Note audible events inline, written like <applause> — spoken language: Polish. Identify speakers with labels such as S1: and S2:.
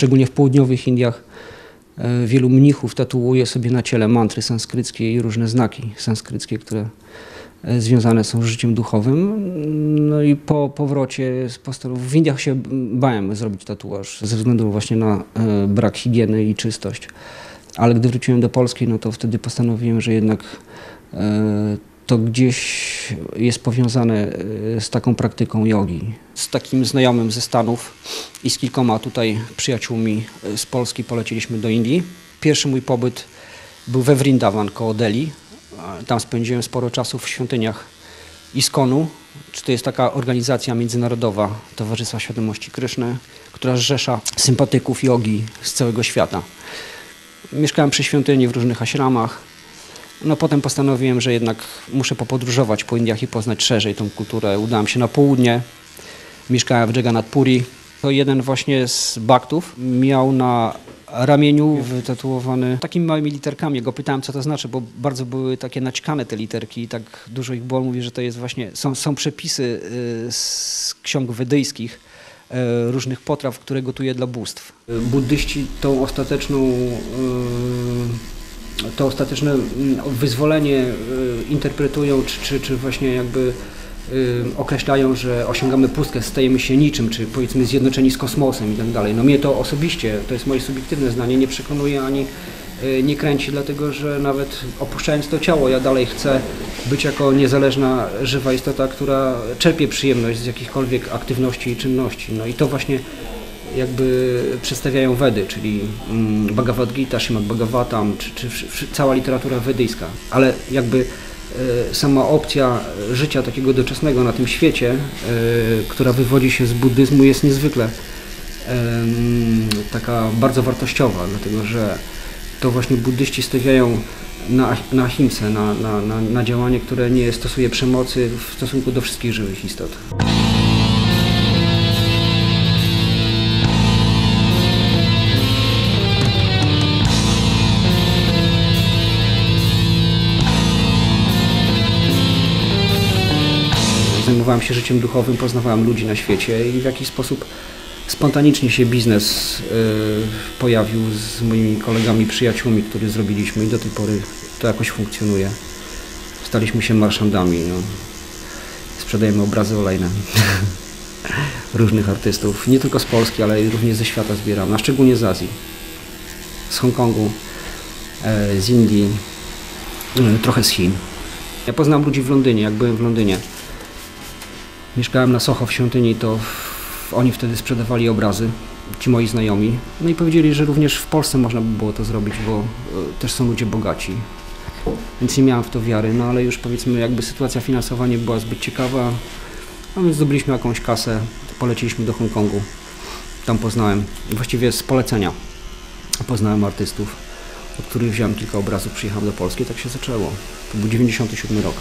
S1: szczególnie w południowych Indiach, e, wielu mnichów tatuuje sobie na ciele mantry sanskryckie i różne znaki sanskryckie, które e, związane są z życiem duchowym. No i po powrocie z postanowienia, w Indiach się bałem zrobić tatuaż ze względu właśnie na e, brak higieny i czystość. Ale gdy wróciłem do Polski, no to wtedy postanowiłem, że jednak to gdzieś jest powiązane e, z taką praktyką jogi. Z takim znajomym ze Stanów i z kilkoma tutaj przyjaciółmi e, z Polski poleciliśmy do Indii. Pierwszy mój pobyt był we Vrindavan koło Delhi. Tam spędziłem sporo czasu w świątyniach ISKCONu, czy to jest taka organizacja międzynarodowa Towarzystwa Świadomości Kryszny, która zrzesza sympatyków jogi z całego świata. Mieszkałem przy świątyni w różnych ashramach. No potem postanowiłem, że jednak muszę popodróżować po Indiach i poznać szerzej tą kulturę. Udałem się na południe. Mieszkałem w Jagannath. To jeden właśnie z baktów miał na ramieniu wytatuowany takimi małymi literkami. Go pytałem, co to znaczy, bo bardzo były takie naćkane te literki i tak dużo ich było. Mówi, że to jest właśnie, są, są przepisy y, z ksiąg wedyjskich y, różnych potraw, które gotuje dla bóstw. Buddyści tą ostateczną y, to ostateczne mm, wyzwolenie y, interpretują, czy, czy, czy właśnie jakby y, określają, że osiągamy pustkę, stajemy się niczym, czy powiedzmy zjednoczeni z kosmosem i tak dalej. No mnie to osobiście, to jest moje subiektywne zdanie, nie przekonuje ani y, nie kręci, dlatego że nawet opuszczając to ciało, ja dalej chcę być jako niezależna, żywa istota, która czerpie przyjemność z jakichkolwiek aktywności i czynności. No i to właśnie jakby przedstawiają Wedy, czyli mm, Bhagavad Gita, Śrimad Bhagavatam, czy, czy wszy- cała literatura wedyjska. Ale jakby e, sama opcja życia takiego doczesnego na tym świecie, e, która wywodzi się z buddyzmu jest niezwykle taka bardzo wartościowa, dlatego że to właśnie buddyści stawiają na, na ahimsę, na, na, na, na działanie, które nie stosuje przemocy w stosunku do wszystkich żywych istot. Zajmowałem się życiem duchowym, poznawałem ludzi na świecie i w jakiś sposób spontanicznie się biznes y, pojawił z moimi kolegami, przyjaciółmi, który zrobiliśmy i do tej pory to jakoś funkcjonuje. Staliśmy się marszandami. No. Sprzedajemy obrazy olejne <laughs> różnych artystów, nie tylko z Polski, ale również ze świata zbieramy, a szczególnie z Azji, z Hongkongu, e, z Indii, e, trochę z Chin. Ja poznałem ludzi w Londynie, jak byłem w Londynie. Mieszkałem na Soho w świątyni, to oni wtedy sprzedawali obrazy, ci moi znajomi. No i powiedzieli, że również w Polsce można by było to zrobić, bo e, też są ludzie bogaci. Więc nie miałem w to wiary, no ale już powiedzmy jakby sytuacja finansowa nie była zbyt ciekawa, no więc zdobyliśmy jakąś kasę, poleciliśmy do Hongkongu. Tam poznałem, właściwie z polecenia poznałem artystów, od których wziąłem kilka obrazów, przyjechałem do Polski, tak się zaczęło. To był 97 rok.